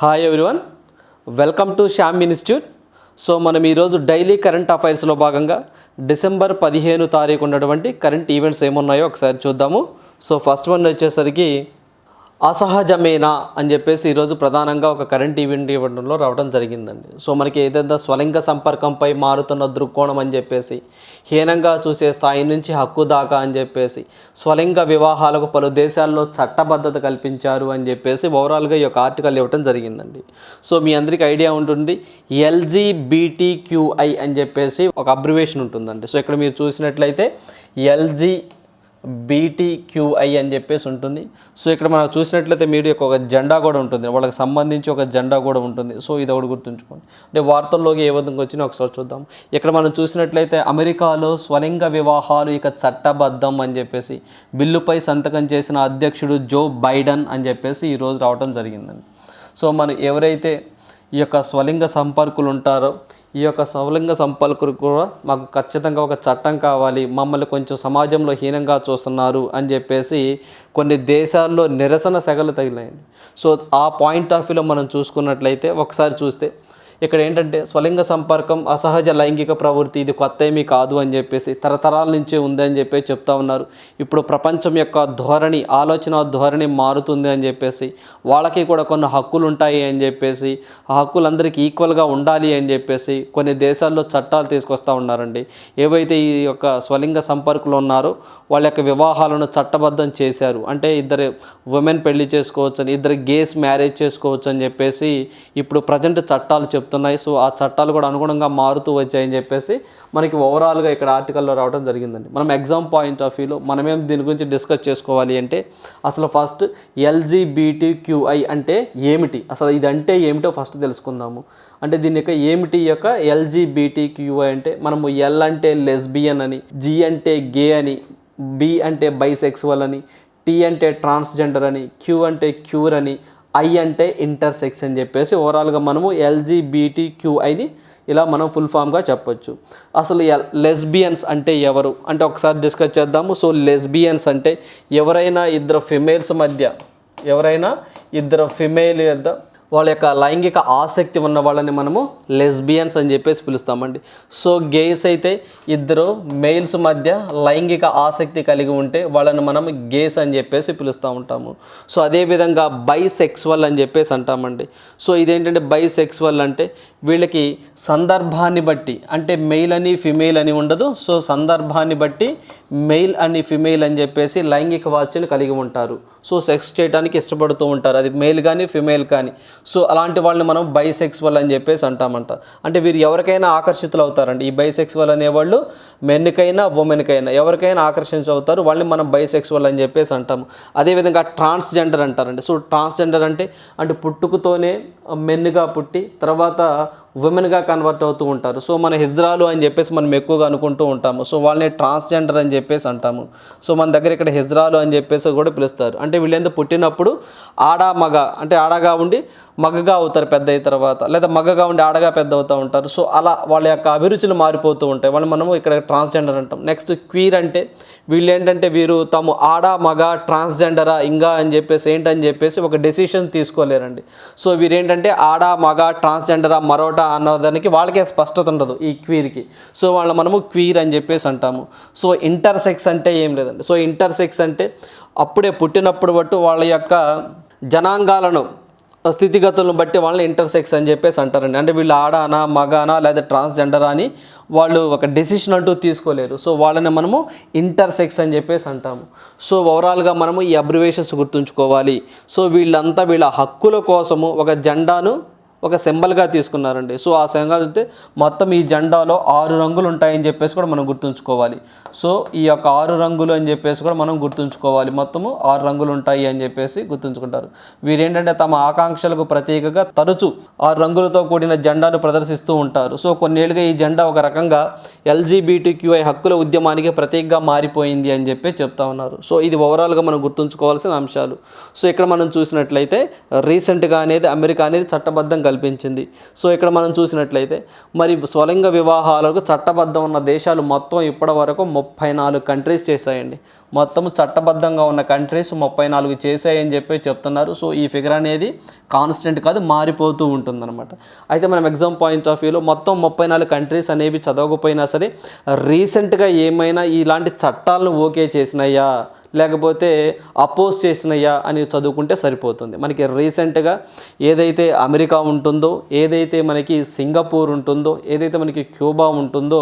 Hi everyone welcome to Shyam institute so మనం ఈరోజు daily current అఫైర్స్లో భాగంగా డిసెంబర్ పదిహేను తారీఖు ఉన్నటువంటి కరెంట్ ఈవెంట్స్ ఏమున్నాయో ఒకసారి చూద్దాము. సో ఫస్ట్ వన్ వచ్చేసరికి అసహజమేనా అని చెప్పేసి ఈరోజు ప్రధానంగా ఒక కరెంట్ ఈవెంట్ ఇవ్వడంలో రావడం జరిగిందండి. సో మనకి ఏదైనా స్వలింగ సంపర్కంపై మారుతున్న దృక్కోణం అని చెప్పేసి హీనంగా చూసే స్థాయి నుంచి హక్కు దాకా అని చెప్పేసి స్వలింగ వివాహాలకు పలు దేశాల్లో చట్టబద్ధత కల్పించారు అని చెప్పేసి ఓవరాల్గా ఈ యొక్క ఆర్టికల్ ఇవ్వడం జరిగిందండి. సో మీ అందరికీ ఐడియా ఉంటుంది. ఎల్జీబీటీక్యూఐ అని చెప్పేసి ఒక అబ్రివేషన్ ఉంటుందండి. సో ఇక్కడ మీరు చూసినట్లయితే ఎల్జీ బీటీక్యూఐ అని చెప్పేసి ఉంటుంది. సో ఇక్కడ మనం చూసినట్లయితే మీరు ఒక జెండా కూడా ఉంటుంది. వాళ్ళకి సంబంధించి ఒక జెండా కూడా ఉంటుంది. సో ఇది ఒకటి గుర్తుంచుకోండి. అంటే వార్తల్లోకి ఏ విధంగా వచ్చినా ఒకసారి చూద్దాం. ఇక్కడ మనం చూసినట్లయితే అమెరికాలో స్వలింగ వివాహాలు ఇక చట్టబద్ధం అని చెప్పేసి బిల్లుపై సంతకం చేసిన అధ్యక్షుడు జో బైడన్ అని చెప్పేసి ఈరోజు రావడం జరిగిందండి. సో మనం ఎవరైతే ఈ యొక్క స్వలింగ సంపర్కులు ఉంటారో ఈ యొక్క స్వలింగ సంపర్కులు కూడా మాకు ఖచ్చితంగా ఒక చట్టం కావాలి మమ్మల్ని కొంచెం సమాజంలో హీనంగా చూస్తున్నారు అని చెప్పేసి కొన్ని దేశాల్లో నిరసన సెగలు తగిలాయండి. సో ఆ పాయింట్ ఆఫ్ వ్యూలో మనం చూసుకున్నట్లయితే ఒకసారి చూస్తే ఇక్కడ ఏంటంటే స్వలింగ సంపర్కం అసహజ లైంగిక ప్రవృత్తి ఇది కొత్త ఏమీ కాదు అని చెప్పేసి తరతరాల నుంచే ఉంది అని చెప్పి చెప్తా ఉన్నారు. ఇప్పుడు ప్రపంచం యొక్క ధోరణి ఆలోచన ధోరణి మారుతుంది అని చెప్పేసి వాళ్ళకి కూడా కొన్ని హక్కులు ఉంటాయి అని చెప్పేసి ఆ హక్కులందరికీ ఈక్వల్గా ఉండాలి అని చెప్పేసి కొన్ని దేశాల్లో చట్టాలు తీసుకొస్తా ఉన్నారండి. ఏవైతే ఈ యొక్క స్వలింగ సంపర్కులు ఉన్నారో వాళ్ళ యొక్క వివాహాలను చట్టబద్ధం చేశారు. అంటే ఇద్దరు ఉమెన్ పెళ్ళి చేసుకోవచ్చు అని ఇద్దరు గేస్ మ్యారేజ్ చేసుకోవచ్చు అని చెప్పేసి ఇప్పుడు ప్రజెంట్ చట్టాలు చెప్తున్నాయి. సో ఆ చట్టాలు కూడా అనుగుణంగా మారుతూ వచ్చాయని చెప్పేసి మనకి ఓవరాల్గా ఇక్కడ ఆర్టికల్లో రావడం జరిగిందండి. మనం ఎగ్జామ్ పాయింట్ ఆఫ్ వ్యూలో మనమేం దీని గురించి డిస్కస్ చేసుకోవాలి అంటే అసలు ఫస్ట్ ఎల్జీబీటీ క్యూఐ అంటే ఏమిటి? అసలు ఇది అంటే ఏమిటో ఫస్ట్ తెలుసుకుందాము. అంటే దీని యొక్క ఏమిటి? యొక్క ఎల్జీబీటీ క్యూఐ అంటే మనము ఎల్ అంటే లెస్బియన్ అని జి అంటే గే అని బి అంటే బైసెక్సువల్ అని టీ అంటే ట్రాన్స్జెండర్ అని క్యూ అంటే క్యూర్ అని ఐ అంటే ఇంటర్సెక్స్ అని చెప్పేసి ఓవరాల్గా మనము ఎల్జీబీటీ క్యూఐని ఇలా మనం ఫుల్ ఫామ్గా చెప్పొచ్చు. అసలు లెస్బియన్స్ అంటే ఎవరు? అంటే ఒకసారి డిస్కస్ చేద్దాము. సో లెస్బియన్స్ అంటే ఎవరైనా ఇద్దరు ఫిమేల్స్ మధ్య ఎవరైనా ఇద్దరు ఫిమేల్ యొద్ద వాళ్ళ యొక్క లైంగిక ఆసక్తి ఉన్న వాళ్ళని మనము లెస్బియన్స్ అని చెప్పేసి పిలుస్తామండి. సో గేస్ అయితే ఇద్దరు మెయిల్స్ మధ్య లైంగిక ఆసక్తి కలిగి ఉంటే వాళ్ళని మనం గేస్ అని చెప్పేసి పిలుస్తూ ఉంటాము. సో అదేవిధంగా బైసెక్స్వల్ అని చెప్పేసి అంటామండి. సో ఇదేంటంటే బైసెక్స్వల్ అంటే వీళ్ళకి సందర్భాన్ని బట్టి అంటే మెయిల్ అని ఫిమేల్ అని ఉండదు. సో సందర్భాన్ని బట్టి మెయిల్ అని ఫిమేల్ అని చెప్పేసి లైంగిక వాచ్యను కలిగి ఉంటారు. సో సెక్స్ చేయడానికి ఇష్టపడుతూ ఉంటారు. అది మెయిల్ కానీ ఫిమేల్ కానీ. సో అలాంటి వాళ్ళని మనం బైసెక్స్వల్ అని చెప్పేసి అంటామంట. అంటే వీరు ఎవరికైనా ఆకర్షితులు అవుతారండి. ఈ బైసెక్సువల్ అనేవాళ్ళు మెన్కైనా ఉమెన్కైనా ఎవరికైనా ఆకర్షించి అవుతారు. వాళ్ళని మనం బైసెక్స్వల్ అని చెప్పేసి అంటాము. అదేవిధంగా ట్రాన్స్జెండర్ అంటారండి. సో ట్రాన్స్జెండర్ అంటే అంటే పుట్టుకతోనే మెన్నుగా పుట్టి తర్వాత ఉమెన్గా కన్వర్ట్ అవుతూ ఉంటారు. సో మన హిజ్రాలు అని చెప్పేసి మనం ఎక్కువగా అనుకుంటూ ఉంటాము. సో వాళ్ళని ట్రాన్స్జెండర్ అని చెప్పేసి అంటాము. సో మన దగ్గర ఇక్కడ హిజ్రాలు అని చెప్పేసి కూడా పిలుస్తారు. అంటే వీళ్ళేందో పుట్టినప్పుడు ఆడ మగ అంటే ఆడగా ఉండి మగగా అవుతారు పెద్ద అయిన తర్వాత. లేదా మగగా ఉండి ఆడగా పెద్ద అవుతూ ఉంటారు. సో అలా వాళ్ళ యొక్క అభిరుచులు మారిపోతూ ఉంటాయి. వాళ్ళు మనము ఇక్కడ ట్రాన్స్జెండర్ అంటాం. నెక్స్ట్ క్వీర్ అంటే వీళ్ళు ఏంటంటే వీరు తాము ఆడ మగ ట్రాన్స్జెండరా ఇంకా అని చెప్పేసి ఏంటని చెప్పేసి ఒక డెసిషన్ తీసుకోలేరండి. సో వీరేంటంటే ఆడ మగ ట్రాన్స్జెండరా మరోటా అన్నదానికి వాళ్ళకే స్పష్టత ఉండదు ఈ క్వీర్కి సో వాళ్ళ మనము క్వీర్ అని చెప్పేసి అంటాము. సో ఇంటర్సెక్స్ అంటే ఏం లేదండి. సో ఇంటర్సెక్స్ అంటే అప్పుడే పుట్టినప్పుడు బట్టు వాళ్ళ యొక్క జనాంగాలను స్థితిగతులను బట్టి వాళ్ళని ఇంటర్సెక్స్ అని చెప్పేసి అంటారండి. అంటే వీళ్ళు ఆడానా మగానా లేదా ట్రాన్స్జెండర్ అని వాళ్ళు ఒక డెసిషన్ అంటూ తీసుకోలేరు. సో వాళ్ళని మనము ఇంటర్సెక్స్ అని చెప్పేసి అంటాము. సో ఓవరాల్గా మనము ఈ అబ్రివేషన్స్ గుర్తుంచుకోవాలి. సో వీళ్ళంతా వీళ్ళ హక్కుల కోసము ఒక జెండాను ఒక సింబల్గా తీసుకున్నారండి. సో ఆ సింబల్ అయితే మొత్తం ఈ జెండాలో ఆరు రంగులు ఉంటాయని చెప్పేసి కూడా మనం గుర్తుంచుకోవాలి. సో ఈ యొక్క ఆరు రంగులు అని చెప్పేసి కూడా మనం గుర్తుంచుకోవాలి. మొత్తము ఆరు రంగులు ఉంటాయి అని చెప్పేసి గుర్తుంచుకుంటారు. వీరేంటంటే తమ ఆకాంక్షలకు ప్రత్యేకగా తరచూ ఆరు రంగులతో కూడిన జెండాను ప్రదర్శిస్తూ ఉంటారు. సో కొన్నేళ్ళుగా ఈ జెండా ఒక రకంగా ఎల్జీబీటీక్యూఐ హక్కుల ఉద్యమానికి ప్రతీకగా మారిపోయింది అని చెప్పి చెప్తా ఉన్నారు. సో ఇది ఓవరాల్గా మనం గుర్తుంచుకోవాల్సిన అంశాలు. సో ఇక్కడ మనం చూసినట్లయితే రీసెంట్గా అనేది అమెరికా అనేది చట్టబద్ధంగా కల్పించింది. సో ఇక్కడ మనం చూసినట్లయితే మరి స్వలింగ వివాహాలకు చట్టబద్ధం ఉన్న దేశాలు మొత్తం ఇప్పటి వరకు ముప్పై నాలుగు కంట్రీస్ చేశాయండి. మొత్తం చట్టబద్ధంగా ఉన్న కంట్రీస్ ముప్పై నాలుగు చేశాయని చెప్పి చెప్తున్నారు. సో ఈ ఫిగర్ అనేది కాన్స్టెంట్ కాదు మారిపోతూ ఉంటుందన్నమాట. అయితే మనం ఎగ్జామ్ పాయింట్ ఆఫ్ వ్యూలో మొత్తం ముప్పై నాలుగు కంట్రీస్ అనేవి చదవకపోయినా సరే రీసెంట్గా ఏమైనా ఇలాంటి చట్టాలను ఓకే చేసినాయా లేకపోతే అపోజ్ చేసినయ్యా అని చదువుకుంటే సరిపోతుంది. మనకి రీసెంట్గా ఏదైతే అమెరికా ఉంటుందో ఏదైతే మనకి సింగపూర్ ఉంటుందో ఏదైతే మనకి క్యూబా ఉంటుందో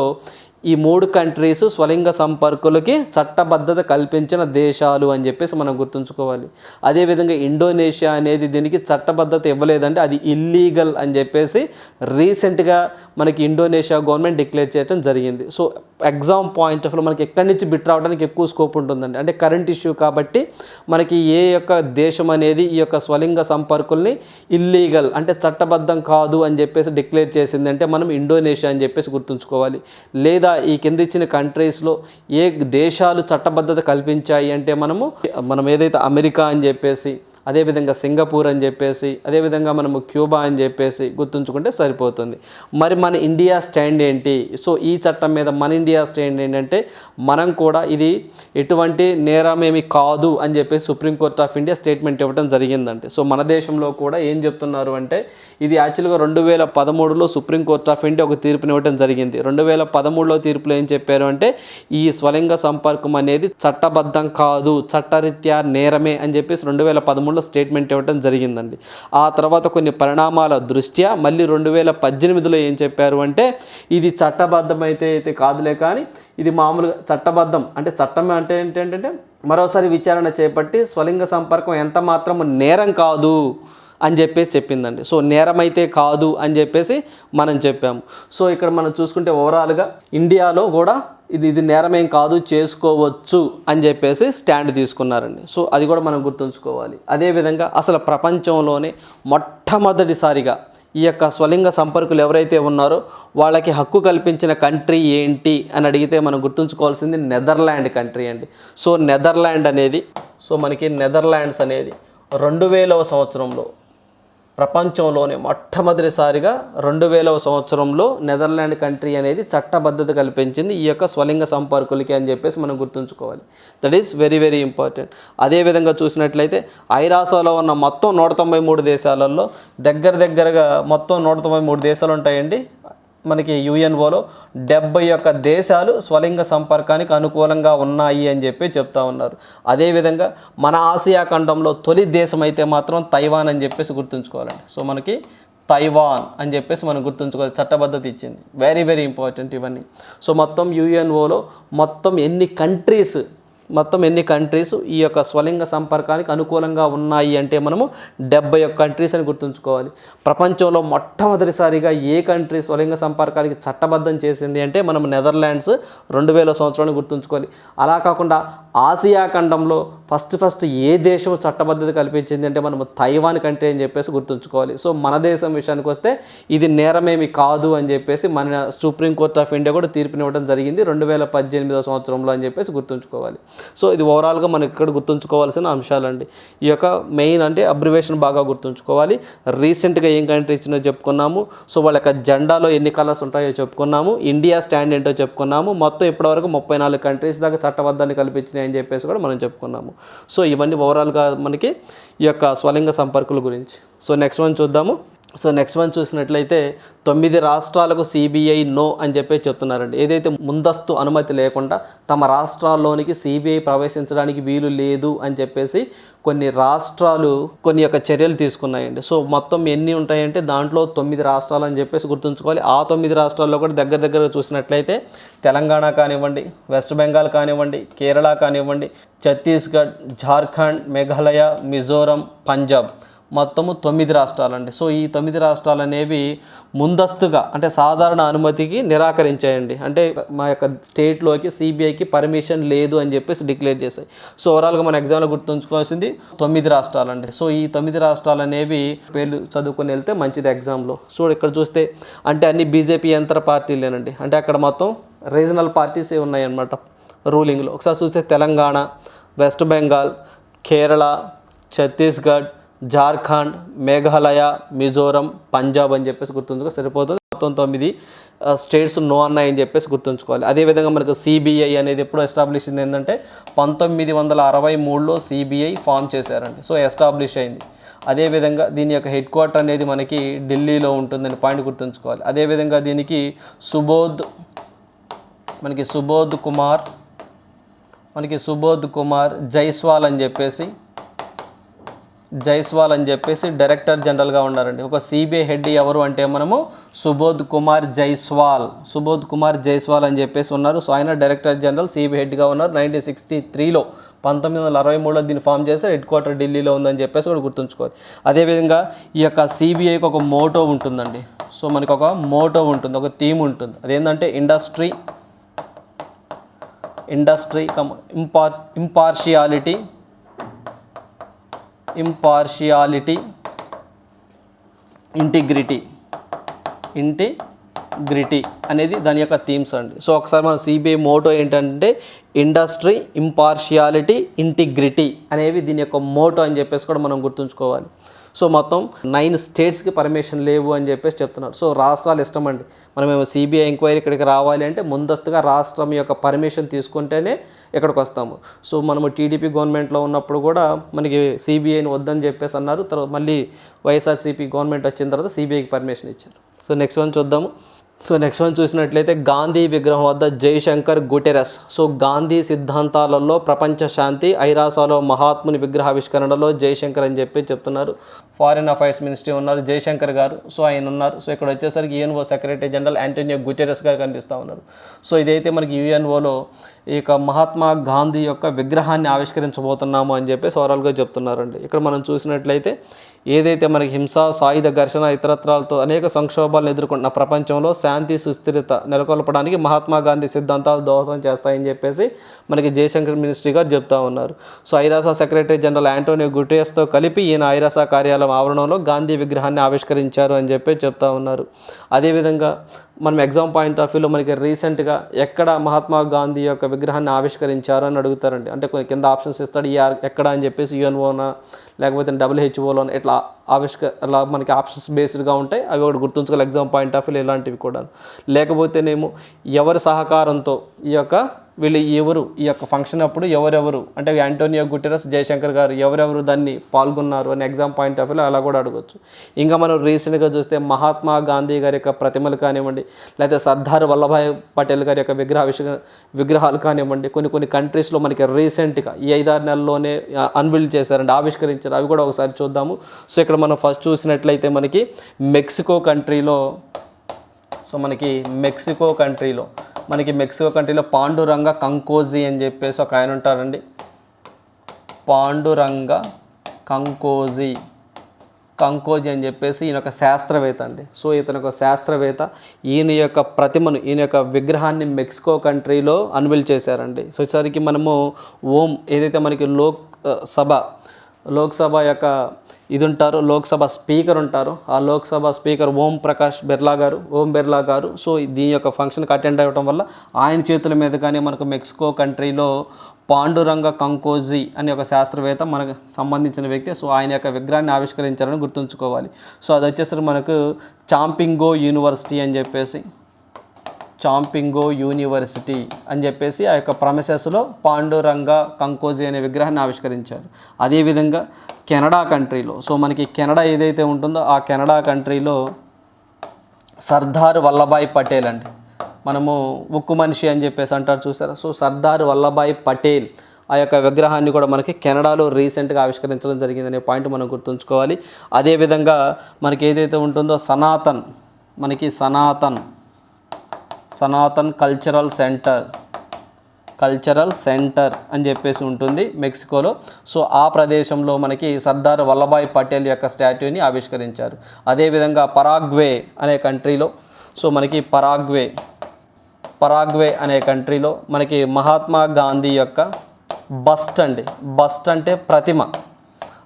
ఈ మూడు కంట్రీస్ స్వలింగ సంపర్కులకి చట్టబద్ధత కల్పించిన దేశాలు అని చెప్పేసి మనం గుర్తుంచుకోవాలి. అదేవిధంగా ఇండోనేషియా అనేది దీనికి చట్టబద్ధత ఇవ్వలేదంటే అది ఇల్లీగల్ అని చెప్పేసి రీసెంట్గా మనకి ఇండోనేషియా గవర్నమెంట్ డిక్లేర్ చేయడం జరిగింది. సో ఎగ్జామ్ పాయింట్ ఆఫ్ మనకి ఎక్కడి నుంచి బిట్ రావడానికి ఎక్కువ స్కోప్ ఉంటుందండి. అంటే కరెంట్ ఇష్యూ కాబట్టి మనకి ఏ యొక్క దేశం అనేది ఈ యొక్క స్వలింగ సంపర్కుల్ని ఇల్లీగల్ అంటే చట్టబద్ధం కాదు అని చెప్పేసి డిక్లేర్ చేసింది అంటే మనం ఇండోనేషియా అని చెప్పేసి గుర్తుంచుకోవాలి. లేదా ఈ కింద ఇచ్చిన కంట్రీస్లో ఏ దేశాలు చట్టబద్ధత కల్పించాయి అంటే మనము మనం ఏదైతే అమెరికా అని చెప్పేసి అదేవిధంగా సింగపూర్ అని చెప్పేసి అదేవిధంగా మనము క్యూబా అని చెప్పేసి గుర్తుంచుకుంటే సరిపోతుంది. మరి మన ఇండియా స్టాండ్ ఏంటి? సో ఈ చట్టం మీద మన ఇండియా స్టాండ్ ఏంటంటే మనం కూడా ఇది ఎటువంటి నేరం ఏమి కాదు అని చెప్పేసి సుప్రీంకోర్ట్ ఆఫ్ ఇండియా స్టేట్మెంట్ ఇవ్వడం జరిగిందంటే. సో మన దేశంలో కూడా ఏం చెప్తున్నారు అంటే ఇది యాక్చువల్గా రెండు వేల పదమూడులో సుప్రీంకోర్ట్ ఆఫ్ ఇండియా ఒక తీర్పుని ఇవ్వడం జరిగింది. రెండు వేల పదమూడులో తీర్పులో ఏం చెప్పారు అంటే ఈ స్వలింగ సంపర్కం అనేది చట్టబద్ధం కాదు చట్టరీత్యా నేరమే అని చెప్పేసి రెండు వేల పదమూడు పదమూడులో స్టేట్మెంట్ ఇవ్వడం జరిగిందండి. ఆ తర్వాత కొన్ని పరిణామాల దృష్ట్యా మళ్ళీ రెండు వేల పద్దెనిమిదిలో ఏం చెప్పారు అంటే ఇది చట్టబద్ధం అయితే అయితే కాదులే కానీ ఇది మామూలుగా చట్టబద్ధం అంటే చట్టం అంటే ఏంటంటే మరోసారి విచారణ చేపట్టి స్వలింగ సంపర్కం ఎంత మాత్రం నేరం కాదు అని చెప్పేసి చెప్పిందండి. సో నేరం అయితే కాదు అని చెప్పేసి మనం చెప్పాము. సో ఇక్కడ మనం చూసుకుంటే ఓవరాల్గా ఇండియాలో కూడా ఇది ఇది నేరమేం కాదు చేసుకోవచ్చు అని చెప్పేసి స్టాండ్ తీసుకున్నారండి. సో అది కూడా మనం గుర్తుంచుకోవాలి. అదేవిధంగా అసలు ప్రపంచంలోనే మొట్టమొదటిసారిగా ఈ యొక్క స్వలింగ సంపర్కులు ఎవరైతే ఉన్నారో వాళ్ళకి హక్కు కల్పించిన కంట్రీ ఏంటి అని అడిగితే మనం గుర్తుంచుకోవాల్సింది నెదర్లాండ్ కంట్రీ అండి. సో నెదర్లాండ్ అనేది సో మనకి నెదర్లాండ్స్ అనేది రెండు వేలవ సంవత్సరంలో ప్రపంచంలోనే మొట్టమొదటిసారిగా రెండు వేలవ సంవత్సరంలో నెదర్లాండ్ కంట్రీ అనేది చట్టబద్ధత కల్పించింది. ఈ యొక్క స్వలింగ సంపర్కులకి అని చెప్పేసి మనం గుర్తుంచుకోవాలి. That is very very important అదేవిధంగా చూసినట్లయితే ఐరాసోలో ఉన్న మొత్తం నూట తొంభై మూడు దేశాలలో దగ్గర దగ్గరగా మొత్తం నూట తొంభై మూడు దేశాలు ఉంటాయండి. మనకి యుఎన్ఓలో డెబ్బై ఒక్క దేశాలు స్వలింగ సంపర్కానికి అనుకూలంగా ఉన్నాయి అని చెప్పి చెప్తా ఉన్నారు. అదేవిధంగా మన ఆసియా ఖండంలో తొలి దేశం అయితే మాత్రం తైవాన్ అని చెప్పేసి గుర్తుంచుకోవాలండి. సో మనకి తైవాన్ అని చెప్పేసి మనం గుర్తుంచుకోవాలి. చట్టబద్ధత ఇచ్చింది. వెరీ వెరీ ఇంపార్టెంట్ ఇవన్నీ. సో మొత్తం యుఎన్ఓలో మొత్తం ఎన్ని కంట్రీస్ మొత్తం ఎన్ని కంట్రీస్ ఈ యొక్క స్వలింగ సంపర్కానికి అనుకూలంగా ఉన్నాయి అంటే మనము డెబ్బై ఒక్క కంట్రీస్ అని గుర్తుంచుకోవాలి. ప్రపంచంలో మొట్టమొదటిసారిగా ఏ కంట్రీ స్వలింగ సంపర్కానికి చట్టబద్ధం చేసింది అంటే మనం నెదర్లాండ్స్ రెండు వేల సంవత్సరాన్ని గుర్తుంచుకోవాలి. అలా కాకుండా ఆసియా ఖండంలో ఫస్ట్ ఫస్ట్ ఏ దేశం చట్టబద్ధత కల్పించింది అంటే మనం తైవాన్ కంట్రీ అని చెప్పేసి గుర్తుంచుకోవాలి. సో మన దేశం విషయానికి వస్తే ఇది నేరమేమి కాదు అని చెప్పేసి మన సుప్రీంకోర్టు ఆఫ్ ఇండియా కూడా తీర్పునివ్వడం జరిగింది రెండు వేల పద్దెనిమిదో సంవత్సరంలో అని చెప్పేసి గుర్తుంచుకోవాలి. సో ఇది ఓవరాల్గా మనకి ఇక్కడ గుర్తుంచుకోవాల్సిన అంశాలండి. ఈ యొక్క మెయిన్ అంటే అబ్రివేషన్ బాగా గుర్తుంచుకోవాలి. రీసెంట్గా ఏం కంట్రీ ఇచ్చినో చెప్పుకున్నాము. సో వాళ్ళ యొక్క జెండాలో ఎన్ని కలర్స్ ఉంటాయో చెప్పుకున్నాము. ఇండియా స్టాండ్ ఏంటో చెప్పుకున్నాము. మొత్తం ఇప్పటివరకు ముప్పై నాలుగు కంట్రీస్ దాకా చట్టబద్ధాన్ని కల్పించినాయి అని చెప్పేసి కూడా మనం చెప్పుకున్నాము. సో ఇవన్నీ ఓవరాల్గా మనకి ఈ యొక్క స్వలింగ సంపర్కుల గురించి. సో నెక్స్ట్ వన్ చూద్దాము. సో నెక్స్ట్ వన్ చూసినట్లయితే తొమ్మిది రాష్ట్రాలకు సిబిఐ నో అని చెప్పి చెప్తున్నారండి. ఏదైతే ముందస్తు అనుమతి లేకుండా తమ రాష్ట్రాల్లోనికి సిబిఐ ప్రవేశించడానికి వీలు లేదు అని చెప్పేసి కొన్ని రాష్ట్రాలు కొన్ని యొక్క చర్యలు తీసుకున్నాయండి. సో మొత్తం ఎన్ని ఉంటాయంటే దాంట్లో తొమ్మిది రాష్ట్రాలు అని చెప్పేసి గుర్తుంచుకోవాలి. ఆ తొమ్మిది రాష్ట్రాల్లో కూడా దగ్గర దగ్గర చూసినట్లయితే తెలంగాణ కానివ్వండి వెస్ట్ బెంగాల్ కానివ్వండి కేరళ కానివ్వండి ఛత్తీస్గఢ్ జార్ఖండ్ మేఘాలయ మిజోరం పంజాబ్. మొత్తము తొమ్మిది రాష్ట్రాలండి. సో ఈ తొమ్మిది రాష్ట్రాలు అనేవి ముందస్తుగా అంటే సాధారణ అనుమతికి నిరాకరించాయండి. అంటే మా యొక్క స్టేట్లోకి సిబిఐకి పర్మిషన్ లేదు అని చెప్పేసి డిక్లేర్ చేశాయి. సో ఓవరాల్గా మన ఎగ్జామ్లో గుర్తుంచుకోవాల్సింది తొమ్మిది రాష్ట్రాలండి. సో ఈ తొమ్మిది రాష్ట్రాలు అనేవి పేర్లు చదువుకొని వెళ్తే మంచిది ఎగ్జామ్లో. సో ఇక్కడ చూస్తే అంటే అన్ని బీజేపీ యంత్ర పార్టీలేనండి. అంటే అక్కడ మొత్తం రీజనల్ పార్టీసే ఉన్నాయన్నమాట రూలింగ్లో. ఒకసారి చూస్తే తెలంగాణ వెస్ట్ బెంగాల్ కేరళ ఛత్తీస్గఢ్ జార్ఖండ్ మేఘాలయ మిజోరం పంజాబ్ అని చెప్పేసి గుర్తుంచుకో సరిపోతుంది. పంతొమ్మిది స్టేట్స్ నో అన్నాయని చెప్పేసి గుర్తుంచుకోవాలి. అదేవిధంగా మనకు సిబిఐ అనేది ఎప్పుడు ఎస్టాబ్లిష్ అయింది ఏంటంటే పంతొమ్మిది వందల అరవై మూడులో సిబిఐ ఫామ్ చేశారండి. సో ఎస్టాబ్లిష్ అయింది. అదేవిధంగా దీని యొక్క హెడ్ క్వార్టర్ అనేది మనకి ఢిల్లీలో ఉంటుందని పాయింట్ గుర్తుంచుకోవాలి. అదేవిధంగా దీనికి సుబోధ్ మనకి సుబోధ్ కుమార్ మనకి సుబోధ్ కుమార్ జైస్వాల్ అని చెప్పేసి జైస్వాల్ అని చెప్పేసి డైరెక్టర్ జనరల్గా ఉన్నారండి. ఒక సిబిఐ హెడ్ ఎవరు అంటే మనము సుబోధ్ కుమార్ జైస్వాల్. సుబోధ్ కుమార్ జైస్వాల్ అని చెప్పేసి ఉన్నారు. సో ఆయన డైరెక్టర్ జనరల్ సిబిఐ హెడ్గా ఉన్నారు. నైన్టీన్ సిక్స్టీ త్రీలో పంతొమ్మిది వందల అరవై మూడులో దీన్ని ఫామ్ చేస్తే హెడ్ క్వార్టర్ ఢిల్లీలో ఉందని చెప్పేసి కూడా గుర్తుంచుకోవాలి. అదేవిధంగా ఈ యొక్క సిబిఐకి ఒక మోటో ఉంటుందండి. సో మనకు ఒక మోటో ఉంటుంది ఒక థీమ్ ఉంటుంది. అదేంటంటే industry industry come impar impartiality impartiality integrity integrity అనేది దాని యొక్క థీమ్స్ అండి. సో ఒకసారి మన సిబిఐ మోటో ఏంటంటే ఇండస్ట్రీ ఇంపార్షియాలిటీ ఇంటిగ్రిటీ అనేవి దీని యొక్క మోటో అని చెప్పేసి కూడా మనం గుర్తుంచుకోవాలి. సో మొత్తం నైన్ స్టేట్స్కి పర్మిషన్ లేవు అని చెప్పేసి చెప్తున్నారు. సో రాష్ట్రాలు ఇష్టం అండి మనం సిబిఐ ఎంక్వైరీ ఇక్కడికి రావాలి అంటే ముందస్తుగా రాష్ట్రం యొక్క పర్మిషన్ తీసుకుంటేనే ఇక్కడికి వస్తాము. సో మనము టీడీపీ గవర్నమెంట్లో ఉన్నప్పుడు కూడా మనకి సిబిఐని వద్దని చెప్పేసి అన్నారు. తర్వాత మళ్ళీ వైఎస్ఆర్సీపీ గవర్నమెంట్ వచ్చిన తర్వాత సిబిఐకి పర్మిషన్ ఇచ్చారు. సో నెక్స్ట్ వన్ చూద్దాము. సో నెక్స్ట్ వన్ చూసినట్లయితే గాంధీ విగ్రహం వద్ద జైశంకర్ గుటెరస్. సో గాంధీ సిద్ధాంతాలలో ప్రపంచ శాంతి ఐరాసాలో మహాత్ముని విగ్రహావిష్కరణలో జైశంకర్ అని చెప్పి చెప్తున్నారు. ఫారిన్ అఫైర్స్ మినిస్ట్రీ ఉన్నారు జైశంకర్ గారు. సో ఆయన ఉన్నారు. సో ఇక్కడ వచ్చేసరికి UNO secretary general Antonio Guterres గారు కనిపిస్తూ ఉన్నారు. సో ఇదైతే మనకి యూఎన్ఓలో ఈ యొక్క మహాత్మా గాంధీ యొక్క విగ్రహాన్ని ఆవిష్కరించబోతున్నాము అని చెప్పేసి ఓవరాల్గా చెప్తున్నారండి. ఇక్కడ మనం చూసినట్లయితే ఏదైతే మనకి హింస సాయుధ ఘర్షణ ఇతరత్రాలతో అనేక సంక్షోభాలను ఎదుర్కొంటున్న ప్రపంచంలో శాంతి సుస్థిరత నెలకొల్పడానికి మహాత్మా గాంధీ సిద్ధాంతాలు దోహదం చేస్తాయని చెప్పేసి మనకి జయశంకర్ మినిస్ట్రీ గారు చెప్తా ఉన్నారు. సో ఐరాసా సెక్రటరీ జనరల్ యాంటోనియో గుటేస్తో కలిపి ఈయన ఐరాసా కార్యాలయం ఆవరణంలో గాంధీ విగ్రహాన్ని ఆవిష్కరించారు అని చెప్పి చెప్తా ఉన్నారు. అదేవిధంగా మనం ఎగ్జామ్ పాయింట్ ఆఫ్ వ్యూలో మనకి రీసెంట్గా ఎక్కడ మహాత్మా గాంధీ యొక్క విగ్రహాన్ని ఆవిష్కరించారు అని అడుగుతారండి. అంటే కొన్ని కింద ఆప్షన్స్ ఇస్తాడు ఈ ఆర్- ఎక్కడ అని చెప్పేసి యుఎన్ఓనా లేకపోతే డబ్ల్యూహెచ్ఓలోనా ఇట్లా ఆవిష్క అలా మనకి ఆప్షన్స్ బేస్డ్గా ఉంటాయి. అవి ఒకటి గుర్తుంచుకోవాలి ఎగ్జామ్ పాయింట్ ఆఫ్ వ్యూలో ఇలాంటివి కూడా లేకపోతేనేమో ఎవరి సహకారంతో ఈ యొక్క వీళ్ళు ఎవరు? ఈ యొక్క ఫంక్షన్ అప్పుడు ఎవరెవరు? అంటే యాంటోనియో గుటెరస్ జయశంకర్ గారు ఎవరెవరు దాన్ని పాల్గొన్నారు అని ఎగ్జామ్ పాయింట్ ఆఫ్ వ్యూలో అలా కూడా అడగవచ్చు ఇంకా మనం రీసెంట్గా చూస్తే మహాత్మా గాంధీ గారి యొక్క ప్రతిమలు కానివ్వండి లేకపోతే సర్దార్ వల్లభాయ్ పటేల్ గారి యొక్క విగ్రహ విగ్రహాలు కానివ్వండి కొన్ని కొన్ని కంట్రీస్లో మనకి రీసెంట్గా ఈ ఐదారు నెలల్లోనే అన్విల్ చేశారండి ఆవిష్కరించారు. అవి కూడా ఒకసారి చూద్దాము. సో ఇక్కడ మనం ఫస్ట్ చూసినట్లయితే మనకి మెక్సికో కంట్రీలో సో మనకి మెక్సికో కంట్రీలో మనకి మెక్సికో కంట్రీలో పాండురంగ కంకోజీ అని చెప్పేసి ఒక ఆయన ఉంటారండి. పాండురంగ కంకోజీ కంకోజీ అని చెప్పేసి ఈయన ఒక శాస్త్రవేత్త అండి. సో ఇతను ఒక శాస్త్రవేత్త. ఈయన యొక్క ప్రతిమను ఈయన యొక్క విగ్రహాన్ని మెక్సికో కంట్రీలో అన్విల్ చేశారండి. సో ఈసారికి మనము ఓం ఏదైతే మనకి లోక్ సభ లోక్సభ యొక్క ఇది ఉంటారు లోక్సభ స్పీకర్ ఉంటారు. ఆ లోక్సభ స్పీకర్ ఓం ప్రకాష్ బిర్లా గారు ఓం బిర్లా గారు. సో దీని యొక్క ఫంక్షన్కి అటెండ్ అవ్వడం వల్ల ఆయన చేతుల మీద కానీ మనకు మెక్సికో కంట్రీలో పాండురంగ కంకోజీ అనే ఒక శాస్త్రవేత్త మనకు సంబంధించిన వ్యక్తి. సో ఆయన యొక్క విగ్రహాన్ని ఆవిష్కరించారని గుర్తుంచుకోవాలి. సో అది వచ్చేసరికి మనకు చాంపింగో యూనివర్సిటీ అని చెప్పేసి చాంపింగో యూనివర్సిటీ అని చెప్పేసి ఆ యొక్క ప్రమిసెస్లో పాండురంగ కంకోజీ అనే విగ్రహాన్ని ఆవిష్కరించారు. అదేవిధంగా కెనడా కంట్రీలో సో మనకి కెనడా ఏదైతే ఉంటుందో ఆ కెనడా కంట్రీలో సర్దార్ వల్లభాయ్ పటేల్ అండి. మనము ఉక్కు మనిషి అని చెప్పేసి అంటారు చూసారా? సో సర్దార్ వల్లభాయ్ పటేల్ ఆ యొక్క విగ్రహాన్ని కూడా మనకి కెనడాలో రీసెంట్గా ఆవిష్కరించడం జరిగిందనే పాయింట్ మనం గుర్తుంచుకోవాలి. అదేవిధంగా మనకి ఏదైతే ఉంటుందో సనాతన్ మనకి Sanatan Sanatan cultural centre cultural centre అని చెప్పేసి ఉంటుంది మెక్సికోలో. సో ఆ ప్రదేశంలో మనకి సర్దార్ వల్లభాయ్ పటేల్ యొక్క స్టాట్యూని ఆవిష్కరించారు. అదేవిధంగా పరాగ్వే అనే కంట్రీలో సో మనకి పరాగ్వే పరాగ్వే అనే కంట్రీలో మనకి మహాత్మా గాంధీ యొక్క బస్ట్ అండి. బస్ట్ అంటే ప్రతిమ.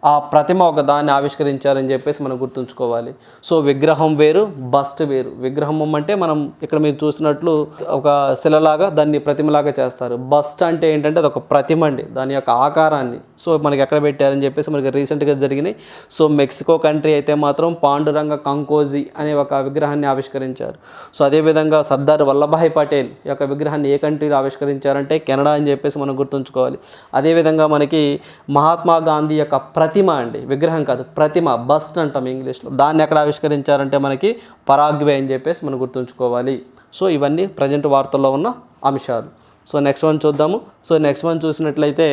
ఆ ప్రతిమ ఒక దాన్ని ఆవిష్కరించారని చెప్పేసి మనం గుర్తుంచుకోవాలి. సో విగ్రహం వేరు బస్ట్ వేరు. విగ్రహం అంటే మనం ఇక్కడ మీరు చూసినట్లు ఒక శిలలాగా దాన్ని ప్రతిమలాగా చేస్తారు. బస్ట్ అంటే ఏంటంటే అది ఒక ప్రతిమ అండి. దాని యొక్క ఆకారాన్ని. సో మనకి ఎక్కడ పెట్టారని చెప్పేసి మనకి రీసెంట్గా జరిగినాయి. సో మెక్సికో కంట్రీ అయితే మాత్రం పాండురంగ కంకోజీ అనే ఒక విగ్రహాన్ని ఆవిష్కరించారు. సో అదేవిధంగా సర్దార్ వల్లభాయ్ పటేల్ యొక్క విగ్రహాన్ని ఏ కంట్రీలో ఆవిష్కరించారంటే కెనడా అని చెప్పేసి మనం గుర్తుంచుకోవాలి. అదేవిధంగా మనకి మహాత్మా గాంధీ యొక్క ప్రతి ప్రతిమ అండి విగ్రహం కాదు ప్రతిమ బస్ట్ అంటాం ఇంగ్లీష్లో. దాన్ని ఎక్కడ ఆవిష్కరించారంటే మనకి పరాగ్వే అని చెప్పేసి మనం గుర్తుంచుకోవాలి. సో ఇవన్నీ ప్రజెంట్ వార్తల్లో ఉన్న అంశాలు. సో నెక్స్ట్ వన్ చూద్దాము. సో నెక్స్ట్ వన్ చూసినట్లయితే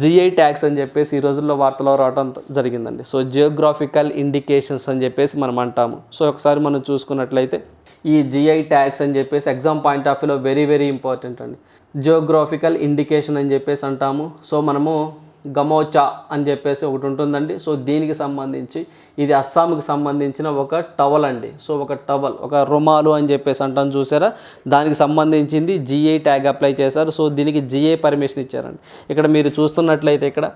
జిఐ ట్యాక్స్ అని చెప్పేసి ఈ రోజుల్లో వార్తలో రావడం జరిగిందండి. సో జియోగ్రాఫికల్ ఇండికేషన్స్ అని చెప్పేసి మనం అంటాము. సో ఒకసారి మనం చూసుకున్నట్లయితే ఈ జిఐ ట్యాక్స్ అని చెప్పేసి ఎగ్జామ్ పాయింట్ ఆఫ్ వ్యూలో వెరీ వెరీ ఇంపార్టెంట్ అండి. జియోగ్రాఫికల్ ఇండికేషన్ అని చెప్పేసి అంటాము. సో మనము గమోచా అని చెప్పేసి ఒకటి ఉంటుందండి. సో దీనికి సంబంధించి ఇది అస్సాంకి సంబంధించిన ఒక టవల్ అండి. సో ఒక టవల్ ఒక రుమాలు అని చెప్పేసి అంటాం చూసారా? దానికి సంబంధించింది జిఐ ట్యాగ్ అప్లై చేశారు. సో దీనికి జిఐ పర్మిషన్ ఇచ్చారండి. ఇక్కడ మీరు చూస్తున్నట్లయితే ఇక్కడ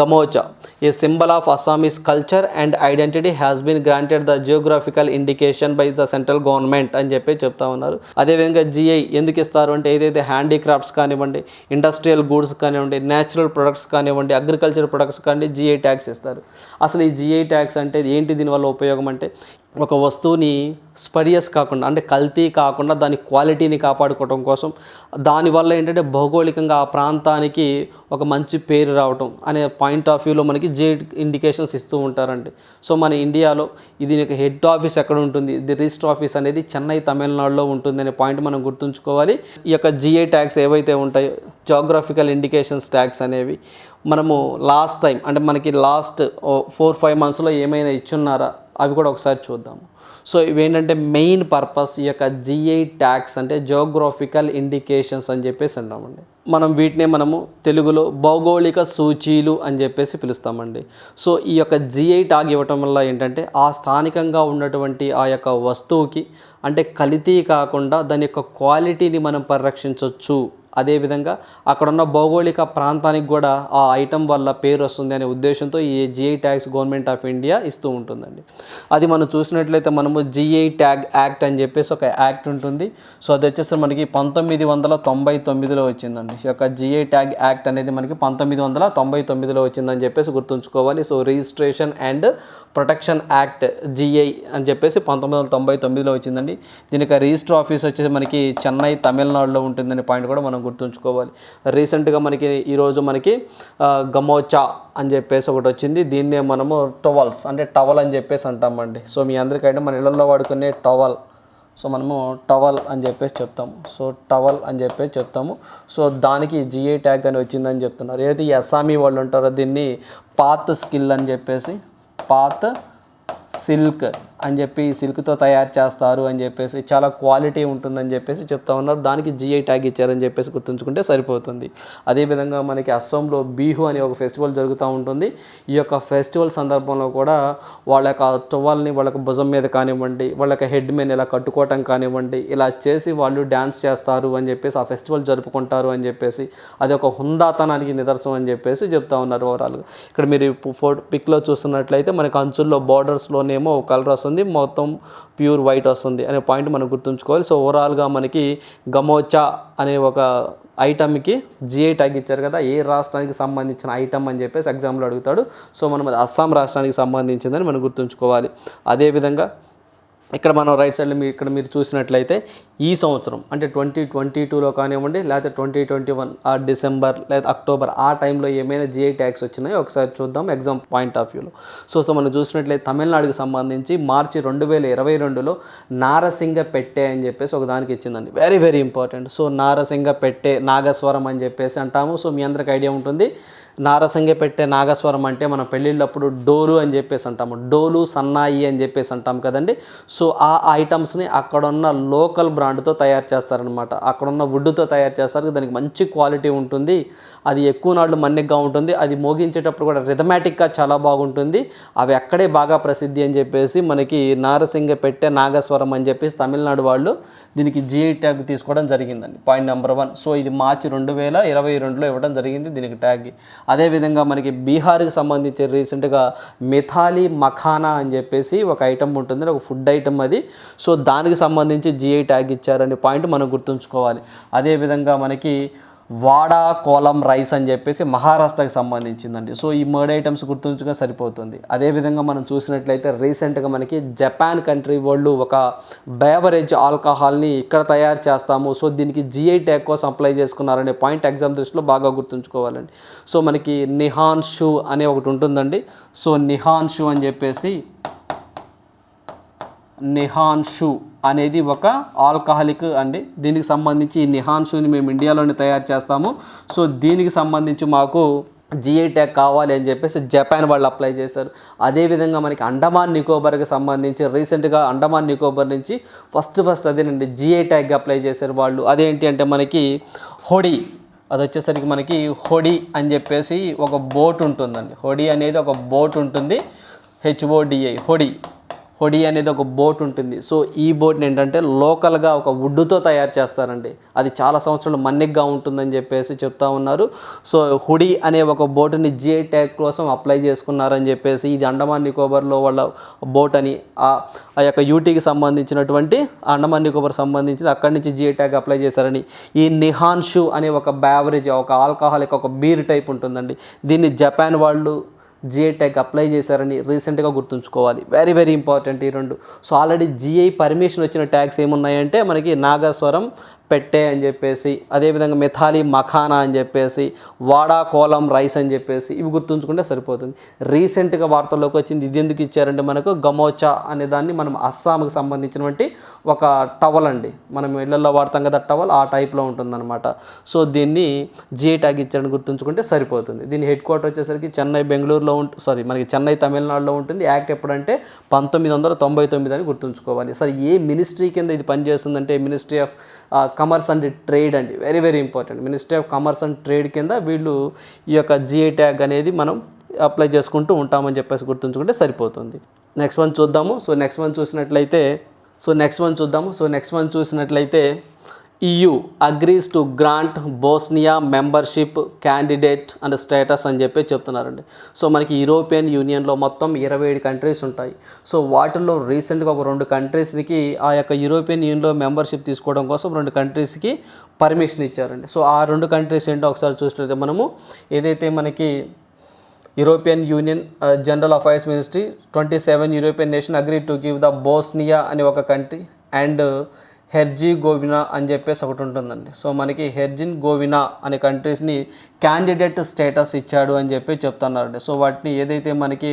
gamocha a symbol of Assamese culture and identity has been granted the geographical indication by the central government అని చెప్పి చెప్తా ఉన్నారు. అదేవిధంగా జిఐ ఎందుకు ఇస్తారు అంటే ఏదైతే హ్యాండీక్రాఫ్ట్స్ కానివ్వండి ఇండస్ట్రియల్ గూడ్స్ కానివ్వండి న్యాచురల్ ప్రొడక్ట్స్ కానివ్వండి అగ్రికల్చర్ ప్రొడక్ట్స్ కానీ జిఐ ట్యాక్స్ ఇస్తారు. అసలు ఈ జిఐ ట్యాక్స్ అంటే ఏంటి? దీనివల్ల ఉపయోగం అంటే ఒక వస్తువుని స్పరియస్ కాకుండా అంటే కల్తీ కాకుండా దాని క్వాలిటీని కాపాడుకోవడం కోసం దానివల్ల ఏంటంటే భౌగోళికంగా ఆ ప్రాంతానికి ఒక మంచి పేరు రావటం అనే పాయింట్ ఆఫ్ వ్యూలో మనకి జే ఇండికేషన్స్ ఇస్తూ ఉంటారండి. సో మన ఇండియాలో ఇది యొక్క హెడ్ ఆఫీస్ ఎక్కడ ఉంటుంది? ది రిజిస్టర్ ఆఫీస్ అనేది చెన్నై తమిళనాడులో ఉంటుంది అనే పాయింట్ మనం గుర్తుంచుకోవాలి. ఈ యొక్క జిఏ ట్యాక్స్ ఏవైతే ఉంటాయో జాగ్రఫికల్ ఇండికేషన్స్ ట్యాక్స్ అనేవి మనము లాస్ట్ టైం అంటే మనకి లాస్ట్ ఫోర్ ఫైవ్ మంత్స్లో ఏమైనా ఇచ్చున్నారా? అవి కూడా ఒకసారి చూద్దాము. సో ఇవేంటంటే మెయిన్ పర్పస్ ఈ యొక్క జిఐ ట్యాక్స్ అంటే జోగ్రాఫికల్ ఇండికేషన్స్ అని చెప్పేసి అంటామండి. మనం వీటినే మనము తెలుగులో భౌగోళిక సూచీలు అని చెప్పేసి పిలుస్తామండి. సో ఈ యొక్క జిఐ ట్యాగ్ ఇవ్వటం వల్ల ఏంటంటే ఆ స్థానికంగా ఉన్నటువంటి ఆ యొక్క వస్తువుకి అంటే కల్తీ కాకుండా దాని యొక్క క్వాలిటీని మనం పరిరక్షించవచ్చు అదేవిధంగా అక్కడ ఉన్న భౌగోళిక ప్రాంతానికి కూడా ఆ ఐటమ్ వల్ల పేరు వస్తుంది అనే ఉద్దేశంతో ఈ GI tags government of India ఇస్తూ ఉంటుందండి. అది మనం చూసినట్లయితే మనము జిఐ ట్యాగ్ యాక్ట్ అని చెప్పేసి ఒక యాక్ట్ ఉంటుంది. సో అది వచ్చేసి మనకి పంతొమ్మిది వందల తొంభై తొమ్మిదిలో వచ్చిందండి. ఈ యొక్క జిఐ ట్యాగ్ యాక్ట్ అనేది మనకి పంతొమ్మిది వందల తొంభై తొమ్మిదిలో వచ్చిందని చెప్పేసి గుర్తుంచుకోవాలి. So registration and protection act GI అని చెప్పేసి పంతొమ్మిది వందల తొంభై తొమ్మిదిలో వచ్చిందండి. దీనికి రిజిస్టర్ ఆఫీస్ వచ్చేసి మనకి చెన్నై తమిళనాడులో ఉంటుందనే పాయింట్ కూడా మనం గుర్తుంచుకోవాలి. రీసెంట్గా మనకి ఈరోజు మనకి గమోచా అని చెప్పేసి ఒకటి వచ్చింది. దీన్నే మనము టవల్స్ అంటే టవల్ అని చెప్పేసి అంటామండి. సో మీ అందరికంటే మన ఇళ్ళల్లో వాడుకునే టవల్. సో మనము టవల్ అని చెప్పేసి చెప్తాము. సో టవల్ అని చెప్పేసి చెప్తాము. సో దానికి జిఐ ట్యాగ్ అని వచ్చిందని చెప్తున్నారు. ఏదైతే ఈ అస్సామీ వాళ్ళు ఉంటారో దీన్ని పాత్ స్కిల్ అని చెప్పేసి పాత్ సిల్క్ అని చెప్పి సిల్క్తో తయారు చేస్తారు అని చెప్పేసి చాలా క్వాలిటీ ఉంటుందని చెప్పేసి చెప్తా ఉన్నారు. దానికి జిఐ ట్యాగ్ ఇచ్చారని చెప్పేసి గుర్తుంచుకుంటే సరిపోతుంది. అదేవిధంగా మనకి అస్సోంలో బీహు అనే ఒక ఫెస్టివల్ జరుగుతూ ఉంటుంది. ఈ యొక్క ఫెస్టివల్ సందర్భంలో కూడా వాళ్ళ యొక్క టువాల్ని వాళ్ళ భుజం మీద కానివ్వండి వాళ్ళ యొక్క హెడ్ మీద ఇలా కట్టుకోవటం కానివ్వండి ఇలా చేసి వాళ్ళు డ్యాన్స్ చేస్తారు అని చెప్పేసి ఆ ఫెస్టివల్ జరుపుకుంటారు అని చెప్పేసి అది ఒక హుందాతనానికి నిదర్శనం అని చెప్పేసి చెప్తా ఉన్నారు ఓవరాల్గా ఇక్కడ మీరు ఫోటో పిక్లో చూస్తున్నట్లయితే మనకి అంచుల్లో బార్డర్స్లో ఏమో కలర్ వస్తుంది మొత్తం ప్యూర్ వైట్ వస్తుంది అనే పాయింట్ మనం గుర్తుంచుకోవాలి. సో ఓవరాల్గా మనకి గమోచా అనే ఒక ఐటమ్కి జిఐ ట్యాగ్ ఇచ్చారు కదా ఏ రాష్ట్రానికి సంబంధించిన ఐటమ్ అని చెప్పేసి ఎగ్జామ్లో అడుగుతాడు. సో మనం అది అస్సాం రాష్ట్రానికి సంబంధించిందని మనం గుర్తుంచుకోవాలి. అదేవిధంగా ఇక్కడ మనం రైట్ సైడ్లో మీరు ఇక్కడ మీరు చూసినట్లయితే ఈ సంవత్సరం అంటే ట్వంటీ ట్వంటీ టూలో కానివ్వండి లేకపోతే ట్వంటీ ట్వంటీ వన్ ఆ డిసెంబర్ లేదా అక్టోబర్ ఆ టైంలో ఏమైనా జిఐ ట్యాక్స్ వచ్చినాయో ఒకసారి చూద్దాం ఎగ్జామ్ పాయింట్ ఆఫ్ వ్యూలో సో సో మనం చూసినట్లయితే తమిళనాడుకి సంబంధించి మార్చి రెండు వేల ఇరవై రెండులో నారసింగ పెట్టే అని చెప్పేసి ఒక దానికి ఇచ్చిందండి. వెరీ వెరీ ఇంపార్టెంట్ సో నారసింగ పెట్టే నాగస్వరం అని చెప్పేసి అంటాము. సో మీ అందరికి ఐడియా ఉంటుంది. నారసింగ పెట్టే నాగస్వరం అంటే మనం పెళ్ళిళ్ళప్పుడు డోలు అని చెప్పేసి అంటాము. డోలు సన్నాయి అని చెప్పేసి అంటాం కదండి. సో సో ఆ ఐటమ్స్ని అక్కడున్న లోకల్ బ్రాండ్తో తయారు చేస్తారనమాట అక్కడున్న వుడ్తో తయారు చేస్తారు. దానికి మంచి క్వాలిటీ ఉంటుంది. అది ఎక్కువ నాళ్ళు మన్నిగ్గా ఉంటుంది. అది మోగించేటప్పుడు కూడా రిథమాటిక్గా చాలా బాగుంటుంది. అవి అక్కడే బాగా ప్రసిద్ధి అని చెప్పేసి మనకి నారసింగ పెట్టే నాగస్వరం అని చెప్పేసి తమిళనాడు వాళ్ళు దీనికి జిఐ ట్యాగ్ తీసుకోవడం జరిగిందండి. పాయింట్ నెంబర్ వన్ సో ఇది మార్చి రెండు వేల ఇరవై రెండులో ఇవ్వడం జరిగింది దీనికి ట్యాగ్ అదేవిధంగా మనకి బీహార్కి సంబంధించి రీసెంట్గా మిథాలి మఖానా అని చెప్పేసి ఒక ఐటమ్ ఉంటుంది ఒక ఫుడ్ ఐటమ్ అది. సో దానికి సంబంధించి జిఐ ట్యాగ్ ఇచ్చారనే పాయింట్ మనం గుర్తుంచుకోవాలి. అదేవిధంగా మనకి వాడా కోలం రైస్ అని చెప్పేసి మహారాష్ట్రకి సంబంధించిందండి. సో ఈ మర్డ్ ఐటమ్స్ గుర్తుంచుగా సరిపోతుంది. అదేవిధంగా మనం చూసినట్లయితే రీసెంట్గా మనకి జపాన్ కంట్రీ వాళ్ళు ఒక బేవరేజ్ ఆల్కహాల్ని ఇక్కడ తయారు చేస్తాము. సో దీనికి జిఐ ట్యాగ్ కోసం అప్లై చేసుకున్నారనే పాయింట్ ఎగ్జామ్ దృష్టిలో బాగా గుర్తుంచుకోవాలండి. సో మనకి నిహాన్ షూ అనే ఒకటి ఉంటుందండి. సో నిహాన్ షూ అని చెప్పేసి నిహాన్షు అనేది ఒక ఆల్కహాలిక్ అండి. దీనికి సంబంధించి ఈ నిహాన్షుని మేము ఇండియాలోనే తయారు చేస్తాము. సో దీనికి సంబంధించి మాకు జిఐ ట్యాగ్ కావాలి అని చెప్పేసి జపాన్ వాళ్ళు అప్లై చేశారు. అదేవిధంగా మనకి అండమాన్ నికోబార్కి సంబంధించి రీసెంట్గా అండమాన్ నికోబార్ నుంచి ఫస్ట్ ఫస్ట్ అదేనండి జిఐ ట్యాగ్ అప్లై చేశారు వాళ్ళు. అదేంటి అంటే మనకి హోడీ అది వచ్చేసరికి మనకి హోడీ అని చెప్పేసి ఒక బోట్ ఉంటుందండి. హోడీ అనేది ఒక బోట్ ఉంటుంది. హెచ్ఓడిఐ హోడీ. పొడి అనేది ఒక బోట్ ఉంటుంది. సో ఈ బోట్ని ఏంటంటే లోకల్గా ఒక వుడ్తో తయారు చేస్తారండి. అది చాలా సంవత్సరాలు మన్నిగ్గా ఉంటుందని చెప్పేసి చెప్తా ఉన్నారు. సో హుడి అనే ఒక బోటుని జిఐ ట్యాగ్ కోసం అప్లై చేసుకున్నారని చెప్పేసి ఇది అండమాన్ నికోబార్లో వాళ్ళ బోట్ అని ఆ యొక్క యూటీకి సంబంధించినటువంటి అండమాన్ నికోబార్ సంబంధించి అక్కడి నుంచి జిఐ ట్యాగ్ అప్లై చేశారని. ఈ నిహాన్షు అనే ఒక బ్యావరేజ్ ఒక ఆల్కహాలిక్ ఒక బీర్ టైప్ ఉంటుందండి. దీన్ని జపాన్ వాళ్ళు జిఐ అప్లై చేశారని రీసెంట్గా గుర్తుంచుకోవాలి. వెరీ వెరీ ఇంపార్టెంట్ ఈ రెండు. సో ఆల్రెడీ జిఐ పర్మిషన్ వచ్చిన ట్యాగ్స్ ఏమున్నాయంటే మనకి నాగస్వరం పెట్టే అని చెప్పేసి అదేవిధంగా మెథాలి మఖానా అని చెప్పేసి వాడా కోలం రైస్ అని చెప్పేసి ఇవి గుర్తుంచుకుంటే సరిపోతుంది. రీసెంట్గా వార్తల్లోకి వచ్చింది ఇది ఎందుకు ఇచ్చారంటే మనకు గమోచా అనే దాన్ని మనం అస్సాంకి సంబంధించినటువంటి ఒక టవల్ అండి. మనం ఇళ్ళలో వాడతాం కదా టవల్ ఆ టైప్లో ఉంటుందన్నమాట. సో దీన్ని జిఐ ట్యాగ్ ఇచ్చారని గుర్తుంచుకుంటే సరిపోతుంది. దీని హెడ్ క్వార్టర్ వచ్చేసరికి చెన్నై బెంగళూరులో ఉంటు సారీ మనకి చెన్నై తమిళనాడులో ఉంటుంది. యాక్ట్ ఎప్పుడంటే పంతొమ్మిది వందల తొంభై తొమ్మిది అని గుర్తుంచుకోవాలి. సార్ ఏ మినిస్ట్రీ కింద ఇది పనిచేస్తుందంటే ministry of commerce and trade అండి. Very very important ministry of commerce and trade కింద వీళ్ళు ఈ యొక్క జిఐ ట్యాగ్ అనేది మనం అప్లై చేసుకుంటూ ఉంటామని చెప్పేసి గుర్తుంచుకుంటే సరిపోతుంది. నెక్స్ట్ వన్ చూద్దాము. సో నెక్స్ట్ వన్ చూసినట్లయితే సో నెక్స్ట్ వన్ చూద్దాము. సో నెక్స్ట్ వన్ చూసినట్లయితే EU agrees to grant Bosnia membership candidate and status అని చెప్పి చెప్తున్నారండి. సో మనకి యూరోపియన్ యూనియన్లో మొత్తం ఇరవై ఏడు కంట్రీస్ ఉంటాయి. సో వాటిల్లో రీసెంట్గా ఒక రెండు కంట్రీస్కి ఆ యొక్క యూరోపియన్ యూనియన్లో మెంబర్షిప్ తీసుకోవడం కోసం రెండు కంట్రీస్కి పర్మిషన్ ఇచ్చారండి. సో ఆ రెండు కంట్రీస్ ఏంటో ఒకసారి చూసినట్లయితే మనము ఏదైతే మనకి European union general affairs ministry twenty seven European nation agree to give the Bosnia అనే ఒక కంట్రీ అండ్ హెర్జీ గోవినా అని చెప్పేసి ఒకటి ఉంటుందండి. సో మనకి హెర్జిన్ గోవినా అనే కంట్రీస్ని క్యాండిడేట్ స్టేటస్ ఇచ్చాడు అని చెప్పి చెప్తున్నారండి. సో వాటిని ఏదైతే మనకి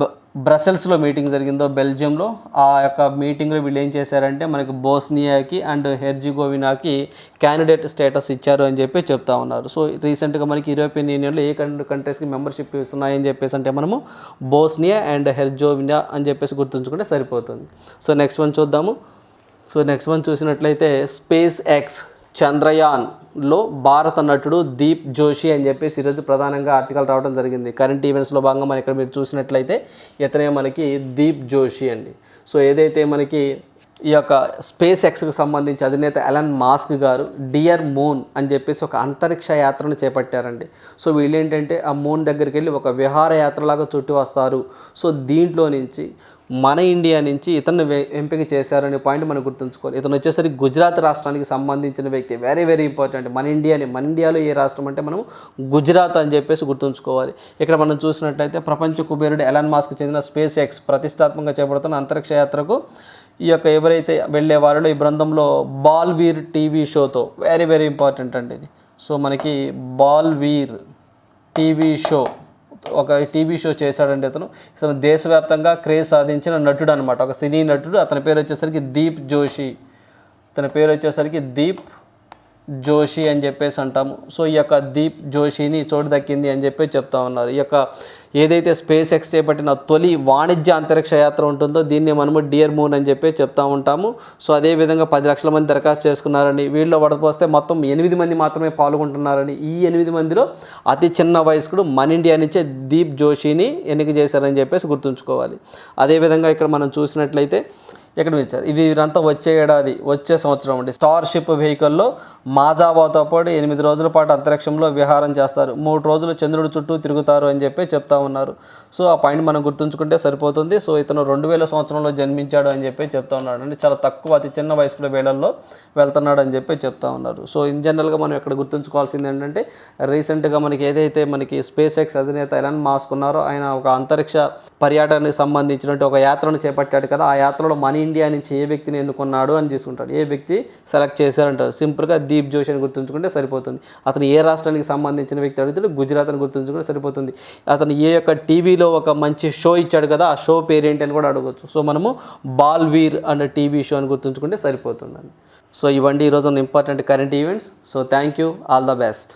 బ బ్రసెల్స్లో మీటింగ్ జరిగిందో బెల్జియంలో ఆ యొక్క మీటింగ్లో వీళ్ళు ఏం చేశారంటే మనకి బోస్నియాకి అండ్ హెర్జిగోవినాకి క్యాండిడేట్ స్టేటస్ ఇచ్చారు అని చెప్పి చెప్తా ఉన్నారు. సో రీసెంట్గా మనకి యూరోపియన్ యూనియన్లో ఏ కంట్రీస్కి మెంబర్షిప్ ఇస్తున్నాయని చెప్పేసి అంటే మనము బోస్నియా అండ్ హెర్జోవినా అని చెప్పేసి గుర్తుంచుకుంటే సరిపోతుంది. సో నెక్స్ట్ వన్ చూద్దాము. సో నెక్స్ట్ వన్ చూసినట్లయితే స్పేస్ ఎక్స్ చంద్రయాన్లో భారత నటుడు దీప్ జోషి అని చెప్పేసి ఈరోజు ప్రధానంగా ఆర్టికల్ రావడం జరిగింది. కరెంట్ ఈవెంట్స్లో భాగంగా మనం ఇక్కడ మీరు చూసినట్లయితే ఇతనే మనకి దీప్ జోషి అండి. సో ఏదైతే మనకి ఈ యొక్క స్పేస్ ఎక్స్కి సంబంధించి అధినేత ఎలన్ మాస్క్ గారు డియర్ మూన్ అని చెప్పేసి ఒక అంతరిక్ష యాత్రను చేపట్టారండి. సో వీళ్ళు ఏంటంటే ఆ మూన్ దగ్గరికి వెళ్ళి ఒక విహార యాత్రలాగా చుట్టి వస్తారు. సో దీంట్లో నుంచి మన ఇండియా నుంచి ఇతను ఎంపిక చేశారనే పాయింట్ మనం గుర్తుంచుకోవాలి. ఇతను వచ్చేసరికి గుజరాత్ రాష్ట్రానికి సంబంధించిన వ్యక్తి. వెరీ వెరీ ఇంపార్టెంట్ మన ఇండియాని మన ఇండియాలో ఏ రాష్ట్రం అంటే మనం గుజరాత్ అని చెప్పేసి గుర్తుంచుకోవాలి. ఇక్కడ మనం చూసినట్లయితే ప్రపంచ కుబేరుడు ఎలాన్ మాస్క్ చెందిన స్పేస్ ఎక్స్ ప్రతిష్టాత్మకంగా చేపడుతున్న అంతరిక్ష యాత్రకు ఈ యొక్క ఎవరైతే వెళ్ళేవారో ఈ బృందంలో బాల్ వీర్ టీవీ షోతో. వెరీ వెరీ ఇంపార్టెంట్ అండి ఇది. సో మనకి బాల్ వీర్ టీవీ షో. ఒక టీవీ షో చేశాడండి అతను. అతను దేశవ్యాప్తంగా క్రేజ్ సాధించిన నటుడు అనమాట ఒక సినీ నటుడు అతని పేరు వచ్చేసరికి దీప్ జోషి. అతని పేరు వచ్చేసరికి దీప్ జోషి అని చెప్పేసి అంటాము. సో ఈ యొక్క దీప్ జోషిని చోటు దక్కింది అని చెప్పి చెప్తా ఉన్నారు. ఈ యొక్క ఏదైతే స్పేస్ ఎక్స్ చేపట్టిన తొలి వాణిజ్య అంతరిక్ష యాత్ర ఉంటుందో దీన్ని మనము డియర్ మూన్ అని చెప్పి చెప్తా ఉంటాము. సో అదే విధంగా పది లక్షల మంది దరఖాస్తు చేసుకున్నారని వీళ్ళు వడపోస్తే మొత్తం ఎనిమిది మంది మాత్రమే పాల్గొంటున్నారని ఈ ఎనిమిది మందిలో అతి చిన్న వయస్కుడు మన ఇండియా నుంచే దీప్ జోషిని ఎన్నిక చేశారని చెప్పేసి గుర్తుంచుకోవాలి. అదేవిధంగా ఇక్కడ మనం చూసినట్లయితే ఇక్కడ ఇచ్చారు ఇవి వీరంతా వచ్చే ఏడాది వచ్చే సంవత్సరం అండి. స్టార్షిప్ వెహికల్లో మాజాబాతో పాటు ఎనిమిది రోజుల పాటు అంతరిక్షంలో విహారం చేస్తారు. మూడు రోజులు చంద్రుడి చుట్టూ తిరుగుతారు అని చెప్పి చెప్తా ఉన్నారు. సో ఆ పాయింట్ మనం గుర్తుంచుకుంటే సరిపోతుంది. సో ఇతను రెండు వేల సంవత్సరంలో జన్మించాడు అని చెప్పి చెప్తా ఉన్నాడు అండి. చాలా తక్కువ అతి చిన్న వయసులో వేళల్లో వెళ్తున్నాడు అని చెప్పి చెప్తా ఉన్నారు. సో ఇన్ జనరల్గా మనం ఇక్కడ గుర్తుంచుకోవాల్సింది ఏంటంటే రీసెంట్గా మనకి ఏదైతే మనకి స్పేస్ ఎక్స్ అధినేత ఎలాన్ మాస్క్ ఉన్నారో ఆయన ఒక అంతరిక్ష పర్యటనకు సంబంధించినటువంటి ఒక యాత్రను చేపట్టాడు కదా. ఆ యాత్రలో మనీ ఇండియా నుంచి ఏ వ్యక్తిని ఎన్నుకున్నాడు అని తీసుకుంటాడు. ఏ వ్యక్తి సెలెక్ట్ చేశారంటారు? సింపుల్గా దీప్ జోషి అని గుర్తుంచుకుంటే సరిపోతుంది. అతను ఏ రాష్ట్రానికి సంబంధించిన వ్యక్తి అడుగుతాడు? గుజరాత్ అని గుర్తుంచుకుంటే సరిపోతుంది. అతను ఏ యొక్క టీవీలో ఒక మంచి షో ఇచ్చాడు కదా ఆ షో పేరేంటి అని కూడా అడగవచ్చు సో మనము బాల్వీర్ అనే టీవీ షో అని గుర్తుంచుకుంటే సరిపోతుందండి. సో ఇవ్వండి ఈరోజు important current events. So thank you. All the best.